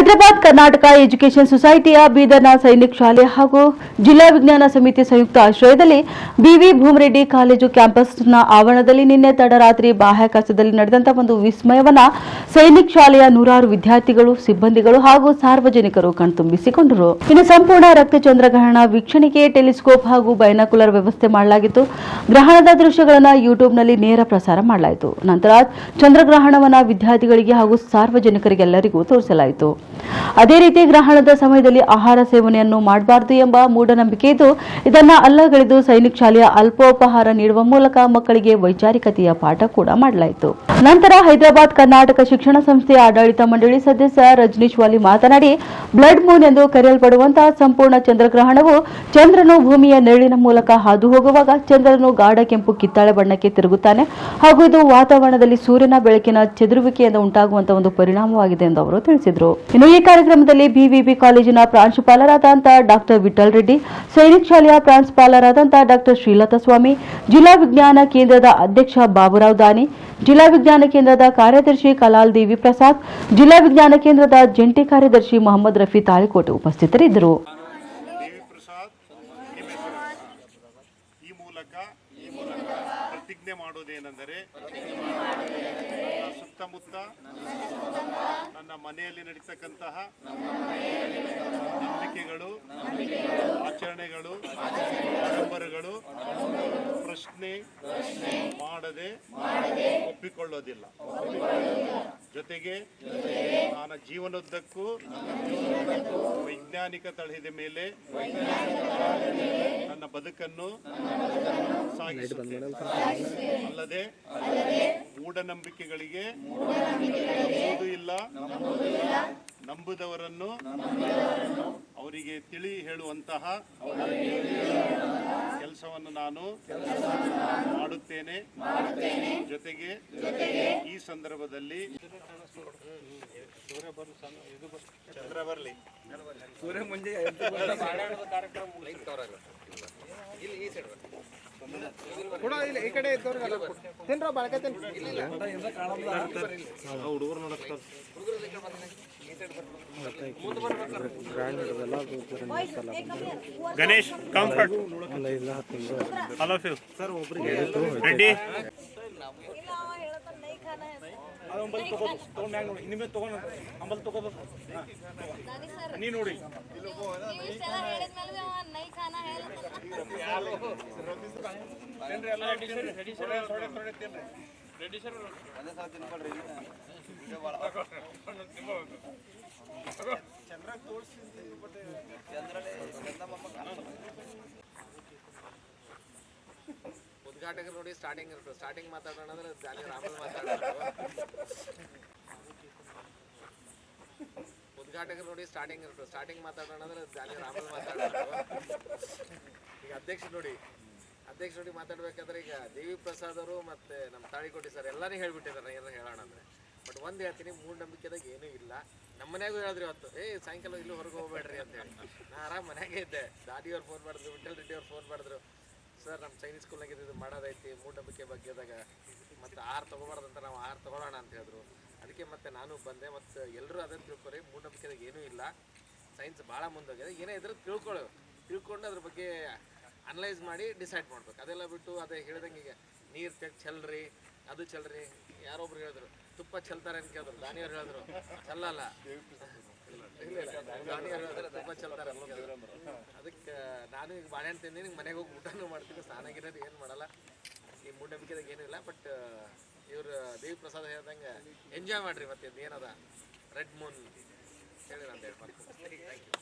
Hyderabad Karnataka education ಸೊಸೈಟಿಯ ಬೀದರ್ನ ಸೈನಿಕ್ ಶಾಲೆ ಹಾಗೂ ಜಿಲ್ಲಾ ವಿಜ್ಞಾನ ಸಮಿತಿ ಸಂಯುಕ್ತ ಆಶ್ರಯದಲ್ಲಿ ಬಿವಿ ಭೂಮರೆಡ್ಡಿ ಕಾಲೇಜು ಕ್ಯಾಂಪಸ್ನ ಆವರಣದಲ್ಲಿ ನಿನ್ನೆ ತಡರಾತ್ರಿ ಬಾಹ್ಯಾಕಾಶದಲ್ಲಿ ನಡೆದಂತಹ ಒಂದು ವಿಸ್ಮಯವನ್ನ ಸೈನಿಕ್ ಶಾಲೆಯ ನೂರಾರು ವಿದ್ಯಾರ್ಥಿಗಳು, ಸಿಬ್ಬಂದಿಗಳು ಹಾಗೂ ಸಾರ್ವಜನಿಕರು ಕಣ್ತುಂಬಿಸಿಕೊಂಡರು. ಇನ್ನು ಸಂಪೂರ್ಣ ರಕ್ತ ಚಂದ್ರಗ್ರಹಣ ವೀಕ್ಷಣೆಗೆ ಟೆಲಿಸ್ಕೋಪ್ ಹಾಗೂ ಬೈನಾಕುಲರ್ ವ್ಯವಸ್ಥೆ ಮಾಡಲಾಗಿತ್ತು. ಗ್ರಹಣದ ದೃಶ್ಯಗಳನ್ನು ಯೂಟ್ಯೂಬ್ನಲ್ಲಿ ನೇರ ಪ್ರಸಾರ ಮಾಡಲಾಯಿತು. ನಂತರ ಚಂದ್ರಗ್ರಹಣವನ್ನು ವಿದ್ಯಾರ್ಥಿಗಳಿಗೆ ಹಾಗೂ ಸಾರ್ವಜನಿಕರಿಗೆಲ್ಲರಿಗೂ ತೋರಿಸಲಾಯಿತು. ಅದೇ ರೀತಿ ಗ್ರಹಣದ ಸಮಯದಲ್ಲಿ ಆಹಾರ ಸೇವನೆಯನ್ನು ಮಾಡಬಾರದು ಎಂಬ ಮೂಢನಂಬಿಕೆ ಇದ್ದು, ಇದನ್ನ ಅಲ್ಲಗಳೆದು ಸೈನಿಕ ಶಾಲೆಯ ಅಲ್ಪೋಪಹಾರ ನೀಡುವ ಮೂಲಕ ಮಕ್ಕಳಿಗೆ ವೈಚಾರಿಕತೆಯ ಪಾಠ ಕೂಡ ಮಾಡಲಾಯಿತು. ನಂತರ ಹೈದರಾಬಾದ್ ಕರ್ನಾಟಕ ಶಿಕ್ಷಣ ಸಂಸ್ಥೆಯ ಆಡಳಿತ ಮಂಡಳಿ ಸದಸ್ಯ ರಜನೀಶ್ ವಾಲಿ ಮಾತನಾಡಿ, ಬ್ಲಡ್ ಮೂನ್ ಎಂದು ಕರೆಯಲ್ಪಡುವಂತಹ ಸಂಪೂರ್ಣ ಚಂದ್ರಗ್ರಹಣವು ಚಂದ್ರನು ಭೂಮಿಯ ನೆರಳಿನ ಮೂಲಕ ಹಾದು ಹೋಗುವಾಗ ಚಂದ್ರನು ಗಾಢ ಕೆಂಪು ಕಿತ್ತಾಳೆ ಬಣ್ಣಕ್ಕೆ ತಿರುಗುತ್ತಾನೆ ಹಾಗೂ ಇದು ವಾತಾವರಣದಲ್ಲಿ ಸೂರ್ಯನ ಬೆಳಕಿನ ಚದುರುವಿಕೆಯಿಂದ ಉಂಟಾಗುವಂತಹ ಒಂದು ಪರಿಣಾಮವಾಗಿದೆ ಎಂದು ಅವರು ತಿಳಿಸಿದರು. ಇನ್ನು ಈ ಕಾರ್ಯಕ್ರಮದಲ್ಲಿ ಬಿವಿಬಿ ಕಾಲೇಜಿನ ಪ್ರಾಂಶುಪಾಲರಾದಂತಹ ಡಾಕ್ಟರ್ ವಿಠಲ್ ರೆಡ್ಡಿ, ಸೈನಿಕ್ ಶಾಲೆಯ ಪ್ರಾಂಶುಪಾಲರಾದಂತಹ ಡಾಕ್ಟರ್ ಶ್ರೀಲತಾ ಸ್ವಾಮಿ, ಜಿಲ್ಲಾ ವಿಜ್ಞಾನ ಕೇಂದ್ರದ ಅಧ್ಯಕ್ಷ ಬಾಬುರಾವ್ ದಾನಿ, ಜಿಲ್ಲಾ ವಿಜ್ಞಾನ ಕೇಂದ್ರದ ಕಾರ್ಯದರ್ಶಿ ಕಲಾಲ್ ದೇವಿ ಪ್ರಸಾದ್, ಜಿಲ್ಲಾ ವಿಜ್ಞಾನ ಕೇಂದ್ರದ ಜಂಟಿ ಕಾರ್ಯದರ್ಶಿ ಮೊಹಮ್ಮದ್ ರಫಿ ತಾಳಿಕೋಟೆ ಉಪಸ್ಥಿತರಿದ್ದರು. ಪ್ರತಿಜ್ಞೆ ಮಾಡೋದೇನೆಂದರೆ ಸುತ್ತಮುತ್ತ ನನ್ನ ಮನೆಯಲ್ಲಿ ನಡೀತಕ್ಕಂತಹ ನಂಬಿಕೆಗಳು, ಆಚರಣೆಗಳು, ಆಡಂಬರಗಳು ಪ್ರಶ್ನೆ ಮಾಡದೆ ಒಪ್ಪಿಕೊಳ್ಳೋದಿಲ್ಲ. ಜೊತೆಗೆ ನನ್ನ ಜೀವನೋದ್ದಕ್ಕೂ ವೈಜ್ಞಾನಿಕ ತಳಹದ ಮೇಲೆ ನನ್ನ ಬದುಕನ್ನು ಸಾಗಿಸುತ್ತೇನೆ. ಅಲ್ಲದೆ ಮೂಢನಂಬಿಕೆಗಳಿಗೆ ನಂಬುವುದು ಇಲ್ಲ. ನಂಬುದವರನ್ನು ಅವರಿಗೆ ತಿಳಿ ಹೇಳುವಂತಹ ಕೆಲಸವನ್ನು ನಾನು ಮಾಡುತ್ತೇನೆ. ಜೊತೆಗೆ ಈ ಸಂದರ್ಭದಲ್ಲಿ ಚಂದ್ರ ಬರಲಿ. ಕೂಡ ಇಲ್ಲಿ ಈ ಕಡೆ ಇದ್ದವ್ರಿಗೆಲ್ಲ ತಿನ್ರ ಬಳಕೆ ತಿನ್. Ganesh comfort hello sir Reddy ದಾನಿ ಸರ್ ನೀ ನೋಡಿ. ಇಷ್ಟೆಲ್ಲ ಹೇಳಿದ್ಮೇಲೆ ಅವ ನೈ ನೀ ಹೇಳ್ತಾನ ಉದ್ಘಾಟಕರು ನೋಡಿ ಸ್ಟಾರ್ಟಿಂಗ್ ಇರ್ತದೆ ಸ್ಟಾರ್ಟಿಂಗ್ ಮಾತಾಡೋಣ ಅಂದ್ರೆ ಜಾಲಿ ರಾಮಲ್ ಮಾತಾಡೋದು. ಉದ್ಘಾಟಕರು ನೋಡಿ ಸ್ಟಾರ್ಟಿಂಗ್ ಇರ್ತದೆ ಸ್ಟಾರ್ಟಿಂಗ್ ಮಾತಾಡೋಣ ಅಂದ್ರೆ ಜಾಲಿ ರಾಮಲ್ ಮಾತಾಡೋದು. ಈಗ ಅಧ್ಯಕ್ಷ ನೋಡಿ. ಅಧ್ಯಕ್ಷ ನೋಡಿ ಮಾತಾಡ್ಬೇಕಾದ್ರೆ ಈಗ ದೇವಿ ಪ್ರಸಾದ್ ಅವರು ಮತ್ತೆ ನಮ್ಮ ತಾಳಿಕೋಟಿ ಸರ್ ಎಲ್ಲರೂ ಹೇಳ್ಬಿಟ್ಟಿದ್ದಾರೆ ಏನೋ ಹೇಳೋಣ ಅಂದ್ರೆ. ಬಟ್ ಒಂದು ಹೇಳ್ತೀನಿ, ಮೂಢನಂಬಿಕೆದಾಗ ಏನೂ ಇಲ್ಲ. ನಮ್ಮ ಮನೆಯಾಗೂ ಹೇಳಿದ್ರಿ ಇವತ್ತು, ಏ, ಸಾಯಂಕಾಲ ಇಲ್ಲೂ ಹೊರಗೆ ಹೋಗ್ಬೇಡ್ರಿ ಅಂತ ಹೇಳಿ. ನಾ ಆರಾಮ್ ಮನೆಯಾಗೆ ಇದ್ದೆ. ದಾದಿಯವ್ರು ಫೋನ್ ಮಾಡಿದ್ರು ವಿಠಲ್ ರೆಡ್ಡಿಯವ್ರು ಫೋನ್ ಮಾಡಿದ್ರು. ಸರ್ ನಮ್ಮ ಸೈನಿಕ್ ಸ್ಕೂಲ್ನಾಗ ಇದು ಮಾಡೋದೈತಿ, ಮೂಢನಂಬಿಕೆ ಬಗ್ಗೆದಾಗ. ಮತ್ತು ತಗೋಬಾರ್ದು ತೊಗೋಬಾರ್ದಂತ ನಾವು ಆರ್ ತೊಗೊಳ್ಳೋಣ ಅಂತ ಹೇಳಿದ್ರು. ಅದಕ್ಕೆ ಮತ್ತೆ ನಾನು ಬಂದೆ, ಮತ್ತು ಎಲ್ಲರೂ ಅದನ್ನು ತಿಳ್ಕೊರಿ, ಮೂಢನಂಬಿಕೆದಾಗ ಏನೂ ಇಲ್ಲ. ಸೈನ್ಸ್ ಭಾಳ ಮುಂದೋಗಿದೆ. ಏನೇ ಇದ್ರೆ ತಿಳ್ಕೊಳ್ಳೋ ತಿಳ್ಕೊಂಡು ಅದ್ರ ಬಗ್ಗೆ ಅನಲೈಸ್ ಮಾಡಿ ಡಿಸೈಡ್ ಮಾಡ್ಬೇಕು. ಅದೆಲ್ಲ ಬಿಟ್ಟು ಅದೇ ಹೇಳ್ದಂಗೆ ಈಗ ನೀರು ತೆಗ್ ಚೆಲ್ರಿ ಅದು ಚೆಲ್ರಿ ಯಾರೊಬ್ರು ಹೇಳಿದ್ರು, ತುಪ್ಪ ಚೆಲ್ತಾರೆ ಅಂತ ಕೇಳಿದ್ರು, ದಾನಿಯವ್ರು ಹೇಳಿದ್ರು ಚೆಲ್ಲಲ್ಲ ದಾನಿಯವ್ರು ಹೇಳಿದ್ರು, ತುಪ್ಪ ಚೆಲ್ತಾರೆ ಅಂತ ಅದಕ್ಕೆ ನಾನು ಈಗ ಬಾಳೆಹಣ್ಣು ತಿಂದೀನಿ, ಮನೆಗೆ ಹೋಗಿ ಊಟನೂ ಮಾಡ್ತೀನಿ, ಸ್ನಾನ ಆಗಿರೋದು ಏನು ಮಾಡಲ್ಲ. ಈ ಮೂಢನಂಬಿಕೆದಾಗ ಏನಿಲ್ಲ ಬಟ್ ಇವ್ರು ದೇವಿ ಪ್ರಸಾದ್ ಹೇಳ್ದಂಗೆ ಎಂಜಾಯ್ ಮಾಡ್ರಿ ಮತ್ತೆ ಏನದ? ರೆಡ್ ಮೂನ್ ಹೇಳಿ ನಾನು ಹೇಳ್ಬಾರ್ದು. Thank you